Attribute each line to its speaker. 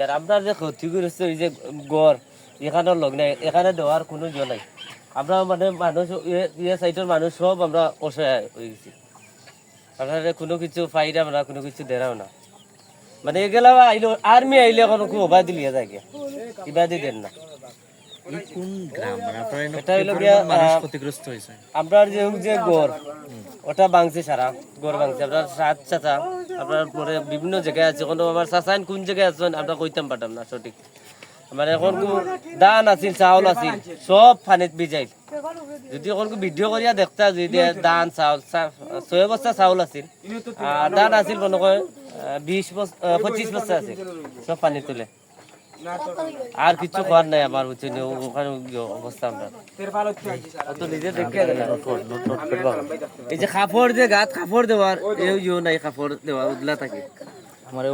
Speaker 1: আর আপনার যে ক্ষতিগ্রস্ত এই যে গড় এখানে লগ নাই এখানে দেওয়ার কোনো ইয়ে নাই। আমরা মানে মানুষ ইয়ে- সাইডের মানুষ সব আমরা অসহায় হয়ে গেছি। আপনার কোনো কিছু ফাইদাম না কোনো কিছু দেরাও না। মানে এগুলা আইলো আর্মি আইলে কোনো খুব অবাই দিলিয়ে যায় গিয়া কিবা দি দেন না।
Speaker 2: মানে এখানে
Speaker 1: এটা হইল যে যে গড়। ওটা ভাঙছে সারা গড় ভাঙছে আপনার সাত চাচা, আপনার পরে বিভিন্ন জায়গায় আছে। কোনো আমার চাচাইন কোন জায়গায় আছেন, আমরা কইতাম পারতাম না, সঠিক। মানে এখন ধান আছিল, চাউল আছিল সব পানিত ভিজাইল। যদি এখন ভিডিও করিয়া দেখতা, যদি ধান চাউল ছয় বস্তা চাউল আছিল। ধান আছিল মনে কয় বিশ বস্তা পঁচিশ বস্তা আছিল সব পানি তুলে। আর কিছু করার নাই আমার হচ্ছে ওখানে অবস্থা আমরা। তো নিজে দেখে এই যে কাপড় যে গাত কাপড় দেওয়ার এও ইও নাই কাপড় দেওয়া উদলা থাকে।
Speaker 2: আমার